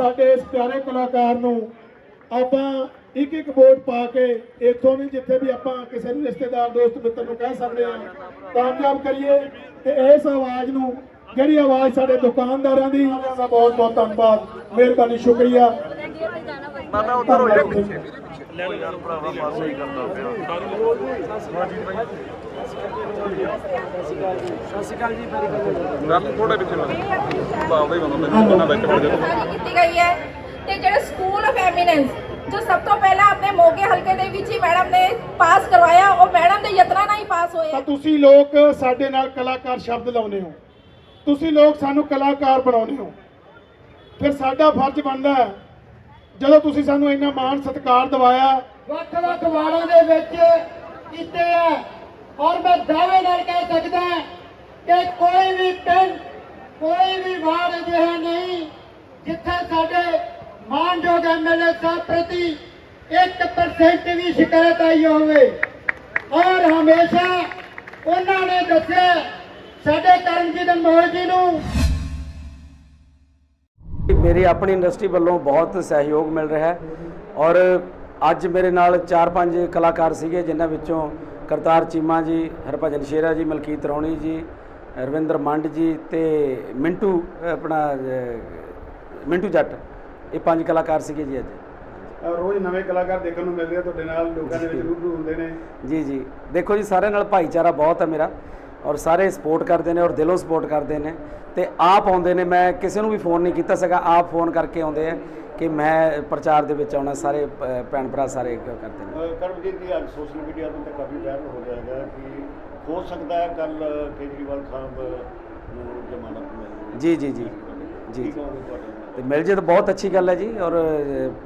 ਸਾਡੇ ਇਸ ਪਿਆਰੇ ਕਲਾਕਾਰ ਨੂੰ ਆਪਾਂ ਇੱਕ ਇੱਕ ਵੋਟ ਪਾ ਕੇ ਇੱਥੋਂ ਵੀ ਜਿੱਥੇ ਵੀ ਆਪਾਂ ਕਿਸੇ ਨੂੰ ਰਿਸ਼ਤੇਦਾਰ, ਦੋਸਤ, ਮਿੱਤਰ ਨੂੰ ਕਹਿ ਸਕਦੇ ਹਾਂ, ਕਾਮਯਾਬ ਕਰੀਏ ਤੇ ਇਸ ਆਵਾਜ਼ ਨੂੰ, ਜਿਹੜੀ ਆਵਾਜ਼ ਸਾਡੇ ਦੁਕਾਨਦਾਰਾਂ ਦੀ ਉਹਨਾਂ ਦਾ ਬਹੁਤ ਬਹੁਤ ਧੰਨਵਾਦ। ਮਿਹਰਬਾਨੀ, ਸ਼ੁਕਰੀਆ। ਮਾਤਾ ਉਧਰ ਹੋ ਜਾ ਪਿੱਛੇ। ਲੈ ਯਾਰ ਭਰਾਵਾ ਪਾਸ ਹੀ ਕਰਦਾ ਪਿਆ। ਗੱਲ ਥੋੜਾ ਪਿੱਛੇ ਮੈਂ ਬਾਬਾ ਹੀ ਬੰਦਾ ਮੈਨੂੰ ਨਾ ਵਿੱਚ ਵੜ ਜਾ ਜਾਰੀ ਕੀਤੀ ਗਈ ਹੈ ਤੇ ਜਿਹੜੇ ਸਕੂਲ ਆਫ ਐਮੀਨੈਂਸ ਜੋ ਸਭ ਤੋਂ ਪਹਿਲਾਂ ਆਪਣੇ ਮੋਗੇ ਹਲਕੇ ਦੇ ਵਿੱਚ ਹੀ ਮੈਡਮ ਨੇ ਪਾਸ ਕਰਵਾਇਆ ਉਹ ਮੈਡਮ ਦੇ ਯਤਨਾਂ ਨਾਲ ਹੀ ਪਾਸ ਹੋਏ ਤਾਂ ਤੁਸੀਂ ਲੋਕ ਸਾਡੇ ਨਾਲ ਕਲਾਕਾਰ ਸ਼ਬਦ ਲਾਉਂਦੇ ਹੋ। ਤੁਸੀਂ ਲੋਕ ਸਾਨੂੰ ਕਲਾਕਾਰ ਬਣਾਉਂਦੇ ਹੋ। ਫਿਰ ਸਾਡਾ ਫਰਜ਼ ਬਣਦਾ ਹੈ ਜਦੋਂ ਤੁਸੀਂ ਸਾਨੂੰ ਇੰਨਾ ਮਾਣ ਸਤਿਕਾਰ ਦਿਵਾਇਆ, ਵੱਖ ਵੱਖ ਵਾਰਾਂ ਦੇ ਵਿੱਚ ਕੀਤੇ ਹੈ ਔਰ ਮੈਂ ਦਾਅਵੇ ਨਾਲ ਕਹਿ ਸਕਦਾ ਕਿ ਕੋਈ ਵੀ ਪਿੰਡ, ਕੋਈ ਵੀ ਵਾਰਡ ਅਜਿਹਾ ਨਹੀਂ ਜਿੱਥੇ ਸਾਡੇ ਮਾਨਯੋਗ ਐਮਐਲਏ ਸਾਹਿਬ ਪ੍ਰਤੀ 1% ਵੀ ਸ਼ਿਕਾਇਤ ਆਈ ਹੋਵੇ। ਔਰ ਹਮੇਸ਼ਾ ਉਹਨਾਂ ਨੇ ਦੱਸਿਆ, ਸਾਡੇ ਕਰਮਜੀਤ ਅਨਮੋਲ ਜੀ ਨੂੰ ਮੇਰੀ ਆਪਣੀ ਇੰਡਸਟਰੀ ਵੱਲੋਂ ਬਹੁਤ ਸਹਿਯੋਗ ਮਿਲ ਰਿਹਾ ਹੈ। ਔਰ ਅੱਜ ਮੇਰੇ ਨਾਲ 4-5 ਕਲਾਕਾਰ ਸੀਗੇ ਜਿਨ੍ਹਾਂ ਵਿੱਚੋਂ ਕਰਤਾਰ ਚੀਮਾ ਜੀ ਹਰਭਜਨ ਸ਼ੇਰਾ ਜੀ ਮਲਕੀਤ ਰੌਣੀ ਜੀ ਰਵਿੰਦਰ ਮੰਡ ਜੀ ਤੇ ਮਿੰਟੂ ਆਪਣਾ ਮਿੰਟੂ ਜੱਟ। ਇਹ ਪੰਜ ਕਲਾਕਾਰ ਸੀਗੇ ਜੀ ਅੱਜ। ਰੋਜ਼ ਨਵੇਂ ਕਲਾਕਾਰ ਦੇਖਣ ਨੂੰ ਮਿਲਦੇ ਆ ਤੁਹਾਡੇ ਨਾਲ ਲੋਕਾਂ ਦੇ ਵਿੱਚ ਰੂਬਰੂ ਹੁੰਦੇ ਨੇ। ਜੀ ਜੀ। ਦੇਖੋ ਜੀ ਸਾਰਿਆਂ ਨਾਲ ਭਾਈਚਾਰਾ ਬਹੁਤ ਹੈ ਮੇਰਾ। ਔਰ ਸਾਰੇ ਸਪੋਰਟ ਕਰਦੇ ਨੇ ਔਰ ਦਿਲੋਂ ਸਪੋਰਟ ਕਰਦੇ ਨੇ ਤੇ ਆਪ ਆਉਂਦੇ ਨੇ। ਮੈਂ ਕਿਸੇ ਨੂੰ ਵੀ ਫੋਨ ਨਹੀਂ ਕੀਤਾ ਸੀਗਾ ਆਪ ਫੋਨ ਕਰਕੇ ਆਉਂਦੇ ਆ ਕਿ ਮੈਂ ਪ੍ਰਚਾਰ ਦੇ ਵਿੱਚ ਆਉਣਾ ਸਾਰੇ ਭੈਣ ਭਰਾ ਸਾਰੇ ਕਰਦੇ ਨੇ। ਕਰਮਜੀਤ ਜੀ ਅੱਜ ਸੋਸ਼ਲ ਮੀਡੀਆ ਤੇ ਕਾਫੀ ਵਾਇਰਲ ਹੋ ਰਿਹਾ ਹੈਗਾ ਕਿ ਹੋ ਸਕਦਾ ਹੈ ਕੱਲ ਕੇਜਰੀਵਾਲ ਸਾਹਿਬ ਨੂੰ ਜ਼ਮਾਨਤ ਮਿਲ ਜੀ ਜੀ ਜੀ ਜੀ? ਤੇ ਮਿਲ ਜੇ ਤਾਂ ਬਹੁਤ ਅੱਛੀ ਗੱਲ ਹੈ ਜੀ ਔਰ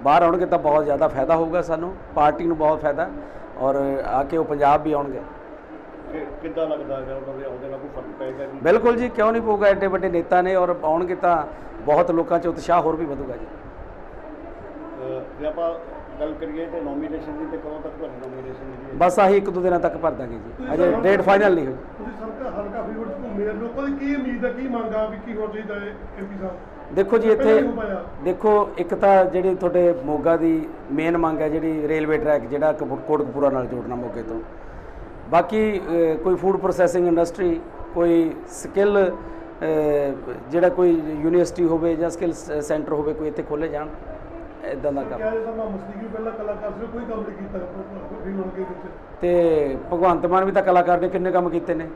ਬਾਹਰ ਆਉਣਗੇ ਤਾਂ ਬਹੁਤ ਜ਼ਿਆਦਾ ਫਾਇਦਾ ਹੋਊਗਾ ਸਾਨੂੰ ਪਾਰਟੀ ਨੂੰ ਬਹੁਤ ਫਾਇਦਾ ਔਰ ਆ ਕੇ ਉਹ ਪੰਜਾਬ ਵੀ ਆਉਣਗੇ। ਕਿ ਕਿੱਦਾਂ ਲੱਗਦਾ ਹੈਗਾ ਉਹਨਾਂ ਦੇ ਆਉਂਦੇ ਨਾਲ ਕੋਈ ਫ਼ਰਕ ਪਏਗਾ ਜੀ? ਬਿਲਕੁਲ ਜੀ ਕਿਉਂ ਨਹੀਂ ਪਊਗਾ ਐਡੇ ਵੱਡੇ ਨੇਤਾ ਨੇ ਔਰ ਆਉਣਗੇ ਤਾਂ ਬਹੁਤ ਲੋਕਾਂ 'ਚ ਉਤਸ਼ਾਹ ਹੋਰ ਵੀ ਵਧੂਗਾ ਜੀ। ਅਹ ਜੇ ਆਪਾਂ ਗੱਲ ਕਰੀਏ ਤੇ ਨੋਮੀਨੇਸ਼ਨ ਦੀ ਤੇ ਕਦੋਂ ਤੱਕ ਤੁਹਾਡੀ ਨੋਮੀਨੇਸ਼ਨ ਦੀ ਬਸ ਆਹੀ ਇੱਕ ਦੋ ਦਿਨਾਂ ਤੱਕ ਭਰ ਦਾਂਗੇ ਜੀ। ਅਜੇ ਡੇਟ ਫਾਈਨਲ ਨਹੀਂ ਹੋਈ। ਤੁਸੀਂ ਸਰਕਾਰ ਹਲਕਾ ਫਰੀਦਕੋਟ ਚ ਘੁੰਮੇ ਆ, ਲੋਕਾਂ ਦੀ ਕੀ ਉਮੀਦ ਹੈ ਕੀ ਮੰਗ ਆ ਵੀ ਕੀ ਹੋਣਾ ਚਾਹੀਦਾ ਹੈ ਐਮਪੀ ਸਾਹਿਬ? ਦੇਖੋ ਜੀ ਇੱਥੇ। ਦੇਖੋ ਇੱਕ ਤਾਂ ਜਿਹੜੀ ਤੁਹਾਡੇ ਮੋਗਾ ਦੀ ਮੇਨ ਮੰਗ ਹੈ ਜਿਹੜੀ ਰੇਲਵੇ ਟਰੈਕ ਜਿਹੜਾ ਕਪੂ- ਕੋਟਕਪੂਰਾ ਨਾਲ ਜੋੜਨਾ ਮੋਗੇ ਤੋਂ। ਬਾਕੀ ਕੋਈ ਫੂਡ ਪ੍ਰੋਸੈਸਿੰਗ ਇੰਡਸਟਰੀ ਕੋਈ ਸਕਿੱਲ ਜਿਹੜਾ ਕੋਈ ਯੂਨੀਵਰਸਿਟੀ ਹੋਵੇ ਜਾਂ ਸਕਿੱਲ ਸੈਂਟਰ ਹੋਵੇ ਕੋਈ ਇੱਥੇ ਖੋਲੇ ਜਾਣ ਇਦਾਂ ਦਾ ਕੰਮ। ਤੇ ਭਗਵੰਤ ਮਾਨ ਵੀ ਤਾਂ ਕਲਾਕਾਰ ਨੇ ਕਿੰਨੇ ਕੰਮ ਕੀਤੇ ਨੇ।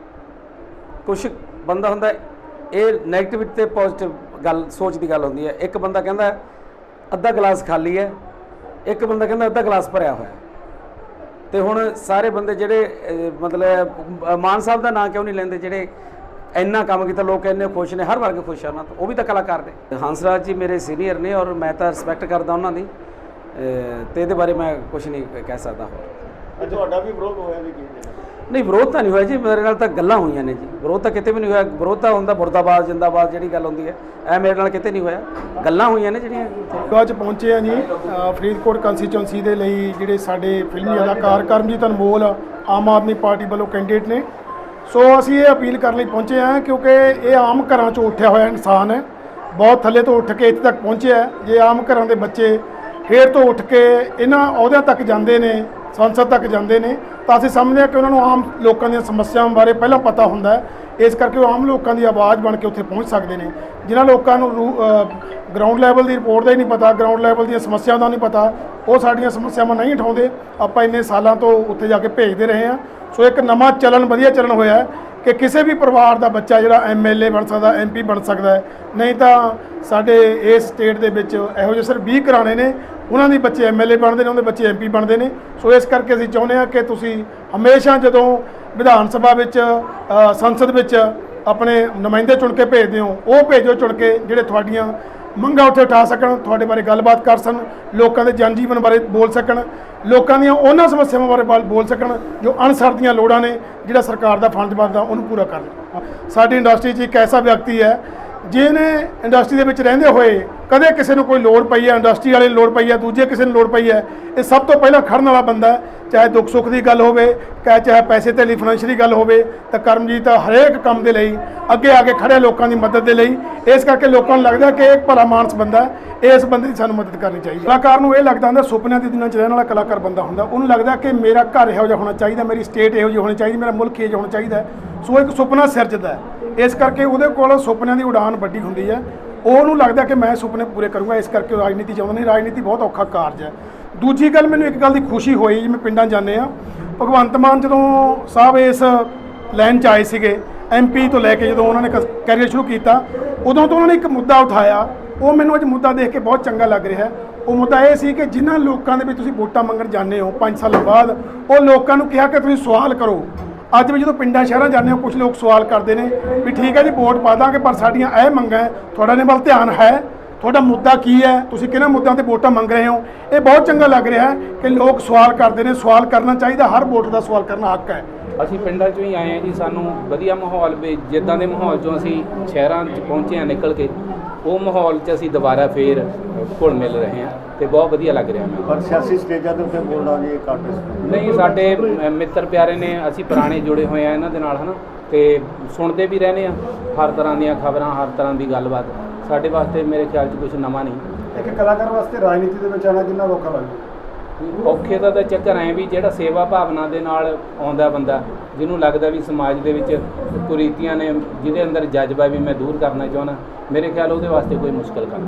ਕੁਝ ਬੰਦਾ ਹੁੰਦਾ ਇਹ 네ਗੇਟਿਵ ਤੇ ਪੋਜ਼ਿਟਿਵ ਗੱਲ ਸੋਚ ਦੀ ਗੱਲ ਹੁੰਦੀ ਹੈ। ਇੱਕ ਬੰਦਾ ਕਹਿੰਦਾ ਅੱਧਾ ਗਲਾਸ ਖਾਲੀ ਹੈ ਇੱਕ ਬੰਦਾ ਕਹਿੰਦਾ ਅੱਧਾ ਗਲਾਸ ਭਰਿਆ ਹੋਇਆ। ਤੇ ਹੁਣ ਸਾਰੇ ਬੰਦੇ ਜਿਹੜੇ ਮਤਲਬ ਮਾਨ ਸਾਹਿਬ ਦਾ ਨਾਂ ਕਿਉਂ ਨਹੀਂ ਲੈਂਦੇ ਜਿਹੜੇ ਇੰਨਾ ਕੰਮ ਕੀਤਾ ਲੋਕ ਇੰਨੇ ਖੁਸ਼ ਨੇ ਹਰ ਵਰਗ ਖੁਸ਼ ਆ ਉਹਨਾਂ ਤੋਂ ਉਹ ਵੀ ਤਾਂ ਕਲਾਕਾਰ ਨੇ। ਹੰਸਰਾਜ ਜੀ ਮੇਰੇ ਸੀਨੀਅਰ ਨੇ ਔਰ ਮੈਂ ਤਾਂ ਰਿਸਪੈਕਟ ਕਰਦਾ ਉਹਨਾਂ ਦੀ ਅਹ, ਤੇ ਇਹਦੇ ਬਾਰੇ ਮੈਂ ਕੁਝ ਨਹੀਂ ਕਹਿ ਸਕਦਾ ਹੋਰ। ਤੁਹਾਡਾ ਵੀ ਵਿਰੋਧ ਹੋਇਆ ਜੀ ਕਿਸੇ ਨਹੀਂ, ਵਿਰੋਧ ਤਾਂ ਨਹੀਂ ਹੋਇਆ ਜੀ, ਮੇਰੇ ਨਾਲ ਤਾਂ ਗੱਲਾਂ ਹੋਈਆਂ ਨੇ ਜੀ। ਵਿਰੋਧ ਤਾਂ ਕਿਤੇ ਵੀ ਨਹੀਂ ਹੋਇਆ। ਵਿਰੋਧ ਤਾਂ ਹੁੰਦਾ ਮੁਰਦਾਬਾਦ ਜਿੰਦਾਬਾਦ ਜਿਹੜੀ ਗੱਲ ਹੁੰਦੀ ਹੈ, ਐ ਮੇਰੇ ਨਾਲ ਕਿਤੇ ਨਹੀਂ ਹੋਇਆ। ਗੱਲਾਂ ਹੋਈਆਂ ਨੇ ਜਿਹੜੀਆਂ। ਉੱਥੇ। ਅੱਜ ਪਹੁੰਚੇ ਆ ਜੀ ਫਰੀਦਕੋਟ ਕੰਸਟੀਚੁਐਂਸੀ ਦੇ ਲਈ, ਜਿਹੜੇ ਸਾਡੇ ਫਿਲਮੀ ਅਦਾਕਾਰ ਕਰਮਜੀਤ ਅਨਮੋਲ ਆਮ ਆਦਮੀ ਪਾਰਟੀ ਵੱਲੋਂ ਕੈਂਡੀਡੇਟ ਨੇ। ਸੋ ਅਸੀਂ ਇਹ ਅਪੀਲ ਕਰਨ ਲਈ ਪਹੁੰਚੇ ਆ ਕਿਉਂਕਿ ਇਹ ਆਮ ਘਰਾਂ ਚੋਂ ਉੱਠਿਆ ਹੋਇਆ ਇਨਸਾਨ ਹੈ। ਬਹੁਤ ਥੱਲੇ ਤੋਂ ਉੱਠ ਕੇ ਇੱਥੇ ਤੱਕ ਪਹੁੰਚਿਆ ਜੇ ਆਮ ਘਰਾਂ ਦੇ ਬੱਚੇ ਫੇਰ ਤੋਂ ਉੱਠ ਕੇ ਇਹਨਾਂ ਅਹੁਦਿਆਂ ਤੱਕ ਜਾਂਦੇ ਨੇ ਸੰਸਦ ਤੱਕ ਜਾਂਦੇ ਨੇ, ਤਾਂ ਅਸੀਂ ਸਮਝਦੇ ਹਾਂ ਕਿ ਉਹਨਾਂ ਨੂੰ ਆਮ ਲੋਕਾਂ ਦੀਆਂ ਸਮੱਸਿਆਵਾਂ ਬਾਰੇ ਪਹਿਲਾਂ ਪਤਾ ਹੁੰਦਾ ਹੈ। ਇਸ ਕਰਕੇ ਉਹ ਆਮ ਲੋਕਾਂ ਦੀ ਆਵਾਜ਼ ਬਣ ਕੇ ਉੱਥੇ ਪਹੁੰਚ ਸਕਦੇ ਨੇ। ਜਿਨ੍ਹਾਂ ਲੋਕਾਂ ਨੂੰ ਗਰਾਊਂਡ ਲੈਵਲ ਦੀ ਰਿਪੋਰਟ ਦਾ ਹੀ ਨਹੀਂ ਪਤਾ ਗਰਾਊਂਡ ਲੈਵਲ ਦੀਆਂ ਸਮੱਸਿਆਵਾਂ ਦਾ ਨਹੀਂ ਪਤਾ, ਉਹ ਸਾਡੀਆਂ ਸਮੱਸਿਆਵਾਂ ਨਹੀਂ ਉਠਾਉਂਦੇ। ਆਪਾਂ ਇੰਨੇ ਸਾਲਾਂ ਤੋਂ ਉੱਥੇ ਜਾ ਕੇ ਭੇਜਦੇ ਰਹੇ ਹਾਂ। ਸੋ ਇੱਕ ਨਵਾਂ ਚੱਲਣ, ਵਧੀਆ ਚੱਲਣ ਹੋਇਆ ਕਿ ਕਿਸੇ ਵੀ ਪਰਿਵਾਰ ਦਾ ਬੱਚਾ ਜਿਹੜਾ ਐਮਐਲਏ ਬਣ ਸਕਦਾ ਐਮਪੀ ਬਣ ਸਕਦਾ ਹੈ, ਨਹੀਂ ਤਾਂ ਸਾਡੇ ਇਸ ਸਟੇਟ ਦੇ ਵਿੱਚ ਇਹੋ ਜਿਹੇ ਸਿਰ 20 ਘਰਾਣੇ ਨੇ, ਉਹਨਾਂ ਦੇ ਬੱਚੇ ਐਮਐਲਏ ਬਣਦੇ ਨੇ ਉਹਨਾਂ ਦੇ ਬੱਚੇ ਐਮਪੀ ਬਣਦੇ ਨੇ। ਸੋ ਇਸ ਕਰਕੇ ਅਸੀਂ ਚਾਹੁੰਦੇ ਹਾਂ ਕਿ ਤੁਸੀਂ ਹਮੇਸ਼ਾ ਜਦੋਂ ਵਿਧਾਨ ਸਭਾ ਵਿੱਚ ਸੰਸਦ ਵਿੱਚ ਆਪਣੇ ਨੁਮਾਇੰਦੇ ਚੁਣ ਕੇ ਭੇਜਦੇ ਹੋ, ਉਹ ਭੇਜੋ ਚੁਣ ਕੇ ਜਿਹੜੇ ਤੁਹਾਡੀਆਂ ਮੰਗਾਂ ਉੱਥੇ ਉਠਾ ਸਕਣ, ਤੁਹਾਡੇ ਬਾਰੇ ਗੱਲਬਾਤ ਕਰ ਸਕਣ, ਲੋਕਾਂ ਦੇ ਜਨ ਜੀਵਨ ਬਾਰੇ ਬੋਲ ਸਕਣ, ਲੋਕਾਂ ਦੀਆਂ ਉਹਨਾਂ ਸਮੱਸਿਆਵਾਂ ਬਾਰੇ ਬੋਲ ਸਕਣ, ਜੋ ਅਣਸਰ ਦੀਆਂ ਲੋੜਾਂ ਨੇ, ਜਿਹੜਾ ਸਰਕਾਰ ਦਾ ਫੰਡ ਬਣਦਾ, ਉਹਨੂੰ ਪੂਰਾ ਕਰਨ ਸਾਡੀ ਇੰਡਸਟਰੀ 'ਚ ਇੱਕ ਐਸਾ ਵਿਅਕਤੀ ਹੈ ਜਿਹਨੇ ਇੰਡਸਟਰੀ ਦੇ ਵਿੱਚ ਰਹਿੰਦੇ ਹੋਏ ਕਦੇ ਕਿਸੇ ਨੂੰ ਕੋਈ ਲੋੜ ਪਈ ਹੈ, ਇੰਡਸਟਰੀ ਵਾਲੇ ਨੂੰ ਲੋੜ ਪਈ ਹੈ, ਦੂਜੇ ਕਿਸੇ ਨੂੰ ਲੋੜ ਪਈ ਹੈ, ਇਹ ਸਭ ਤੋਂ ਪਹਿਲਾਂ ਖੜਨ ਵਾਲਾ ਬੰਦਾ ਚਾਹੇ ਦੁੱਖ ਸੁੱਖ ਦੀ ਗੱਲ ਹੋਵੇ, ਚਾਹੇ ਚਾਹੇ ਪੈਸੇ ਤੇ ਲਈ ਫਾਈਨੈਂਸ਼ੀਅਲੀ ਗੱਲ ਹੋਵੇ, ਤਾਂ ਕਰਮਜੀਤ ਹਰੇਕ ਕੰਮ ਦੇ ਲਈ, ਅੱਗੇ ਆ ਕੇ ਖੜੇ ਲੋਕਾਂ ਦੀ ਮਦਦ ਦੇ ਲਈ। ਇਸ ਕਰਕੇ ਲੋਕਾਂ ਨੂੰ ਲੱਗਦਾ ਕਿ ਇਹ ਇੱਕ ਭਲਾ ਮਾਨਸ ਬੰਦਾ ਇਸ ਬੰਦੇ ਦੀ ਸਾਨੂੰ ਮਦਦ ਕਰਨੀ ਚਾਹੀਦੀ ਕਲਾਕਾਰ ਨੂੰ ਇਹ ਲੱਗਦਾ ਹੁੰਦਾ, ਸੁਪਨਿਆਂ ਦੀ ਦੁਨੀਆਂ 'ਚ ਰਹਿਣ ਵਾਲਾ ਕਲਾਕਾਰ ਬੰਦਾ ਹੁੰਦਾ। ਉਹਨੂੰ ਲੱਗਦਾ ਕਿ ਮੇਰਾ ਘਰ ਇਹੋ ਜਿਹਾ ਹੋਣਾ ਚਾਹੀਦਾ, ਮੇਰੀ ਸਟੇਟ ਇਹੋ ਜਿਹੀ ਹੋਣੀ ਚਾਹੀਦੀ, ਮੇਰਾ ਮੁਲਕ ਇਹੋ ਜਿਹਾ ਹੋਣਾ ਚਾਹੀਦਾ ਸੋ ਇੱਕ ਸੁਪਨਾ ਸਿਰਜਦਾ ਹੈ। ਇਸ ਕਰਕੇ ਉਹਦੇ ਕੋਲ ਸੁਪਨਿਆਂ ਦੀ ਉਡਾਨ ਵੱਡੀ ਹੁੰਦੀ ਹੈ। ਉਹਨੂੰ ਲੱਗਦਾ ਕਿ ਮੈਂ ਸੁਪਨੇ ਪੂਰੇ ਕਰੂੰਗਾ, ਇਸ ਕਰਕੇ ਉਹ ਰਾਜਨੀਤੀ ਚਾਹੁੰਦਾ ਨਹੀਂ। ਰਾਜਨੀਤੀ ਬਹੁਤ ਔਖਾ ਕਾਰਜ ਹੈ। ਦੂਜੀ ਗੱਲ ਮੈਨੂੰ ਇੱਕ ਗੱਲ ਦੀ ਖੁਸ਼ੀ ਹੋਈ ਜਿਵੇਂ ਪਿੰਡਾਂ ਜਾਂਦੇ ਆ ਭਗਵੰਤ ਮਾਨ ਜਦੋਂ ਸਾਹਿਬ ਇਸ ਲਾਈਨ 'ਚ ਆਏ ਸੀਗੇ ਐਮਪੀ ਤੋਂ ਲੈ ਕੇ ਜਦੋਂ ਉਹਨਾਂ ਨੇ ਕੈਰੀਅਰ ਸ਼ੁਰੂ ਕੀਤਾ, ਉਦੋਂ ਤੋਂ ਉਹਨਾਂ ਨੇ ਇੱਕ ਮੁੱਦਾ ਉਠਾਇਆ। ਉਹ ਮੈਨੂੰ ਅੱਜ ਮੁੱਦਾ ਦੇਖ ਕੇ ਬਹੁਤ ਚੰਗਾ ਲੱਗ ਰਿਹਾ ਉਹ ਮੁੱਦਾ ਇਹ ਸੀ ਕਿ ਜਿਨ੍ਹਾਂ ਲੋਕਾਂ ਦੇ ਵਿੱਚ ਤੁਸੀਂ ਵੋਟਾਂ ਮੰਗਣ ਜਾਂਦੇ ਹੋ 5 ਸਾਲਾਂ ਬਾਅਦ, ਉਹ ਲੋਕਾਂ ਨੂੰ ਕਿਹਾ ਕਿ ਤੁਸੀਂ ਸਵਾਲ ਕਰੋ। ਅੱਜ ਵੀ ਜਦੋਂ ਪਿੰਡਾਂ ਸ਼ਹਿਰਾਂ ਜਾਂਦੇ ਹੋ ਕੁਝ ਲੋਕ ਸਵਾਲ ਕਰਦੇ ਨੇ ਵੀ ਠੀਕ ਹੈ ਜੀ, ਵੋਟ ਪਾ ਦਾਂਗੇ, ਪਰ ਸਾਡੀਆਂ ਇਹ ਮੰਗਾਂ ਹੈ, ਤੁਹਾਡਾ ਨੇ ਵੱਲ ਧਿਆਨ ਹੈ। ਤੁਹਾਡਾ ਮੁੱਦਾ ਕੀ ਹੈ? ਤੁਸੀਂ ਕਿਹਨਾਂ ਮੁੱਦਿਆਂ ਤੇ ਵੋਟਾਂ ਮੰਗ ਰਹੇ ਹੋ? ਇਹ ਬਹੁਤ ਚੰਗਾ ਲੱਗ ਰਿਹਾ ਹੈ ਕਿ ਲੋਕ ਸਵਾਲ ਕਰਦੇ ਨੇ। ਸਵਾਲ ਕਰਨਾ ਚਾਹੀਦਾ, ਹਰ ਵੋਟ ਦਾ ਸਵਾਲ ਕਰਨਾ ਹੱਕ ਹੈ। ਅਸੀਂ ਪਿੰਡਾਂ ਚੋਂ ਹੀ ਆਏ ਹਾਂ ਜੀ, ਸਾਨੂੰ ਵਧੀਆ ਮਾਹੌਲ ਵੀ, ਜਿੱਦਾਂ ਦੇ ਮਾਹੌਲ ਚੋਂ ਅਸੀਂ ਸ਼ਹਿਰਾਂ 'ਚ ਪਹੁੰਚੇ ਹਾਂ ਨਿਕਲ ਕੇ ਉਹ ਮਾਹੌਲ 'ਚ ਅਸੀਂ ਦੁਬਾਰਾ ਫੇਰ ਘੁਲ ਮਿਲ ਰਹੇ ਹਾਂ ਤੇ ਬਹੁਤ ਵਧੀਆ ਲੱਗ ਰਿਹਾ ਮੈਨੂੰ। ਪਰ ਸਿਆਸੀ ਸਟੇਜਾਂ ਦੇ ਉੱਤੇ ਬੋਲਣਾ ਜੀ ਘੱਟ। ਨਹੀਂ ਸਾਡੇ ਮਿੱਤਰ ਪਿਆਰੇ ਨੇ ਅਸੀਂ ਪੁਰਾਣੇ ਜੁੜੇ ਹੋਏ ਆ ਇਹਨਾਂ ਦੇ ਨਾਲ ਹਨਾ? ਤੇ ਸੁਣਦੇ ਵੀ ਰਹਿੰਦੇ ਆ ਹਰ ਤਰ੍ਹਾਂ ਦੀਆਂ ਖਬਰਾਂ ਹਰ ਤਰ੍ਹਾਂ ਦੀ ਗੱਲਬਾਤ। ਸਾਡੇ ਵਾਸਤੇ ਮੇਰੇ ਖਿਆਲ 'ਚ ਕੁਝ ਨਵਾਂ ਨਹੀਂ। ਇੱਕ ਕਲਾਕਾਰ ਵਾਸਤੇ ਰਾਜਨੀਤੀ ਦੇ ਵਿੱਚ ਆਣਾ ਕਿੰਨਾ ਔਖਾ ਲੱਗਦਾ? ਔਖੇ ਦਾ ਤਾਂ ਚੱਕਰ ਐ ਵੀ ਜਿਹੜਾ ਸੇਵਾ ਭਾਵਨਾ ਦੇ ਨਾਲ ਆਉਂਦਾ ਬੰਦਾ, ਜਿਹਨੂੰ ਲੱਗਦਾ ਵੀ ਸਮਾਜ ਦੇ ਵਿੱਚ ਕੁਰੀਤੀਆਂ ਨੇ ਜਿਹਦੇ ਅੰਦਰ ਜਜ਼ਬਾ ਵੀ ਮੈਂ ਦੂਰ ਕਰਨਾ ਚਾਹੁੰਦਾ, ਮੇਰੇ ਖਿਆਲ ਉਹਦੇ ਵਾਸਤੇ ਕੋਈ ਮੁਸ਼ਕਲ ਕੰਮ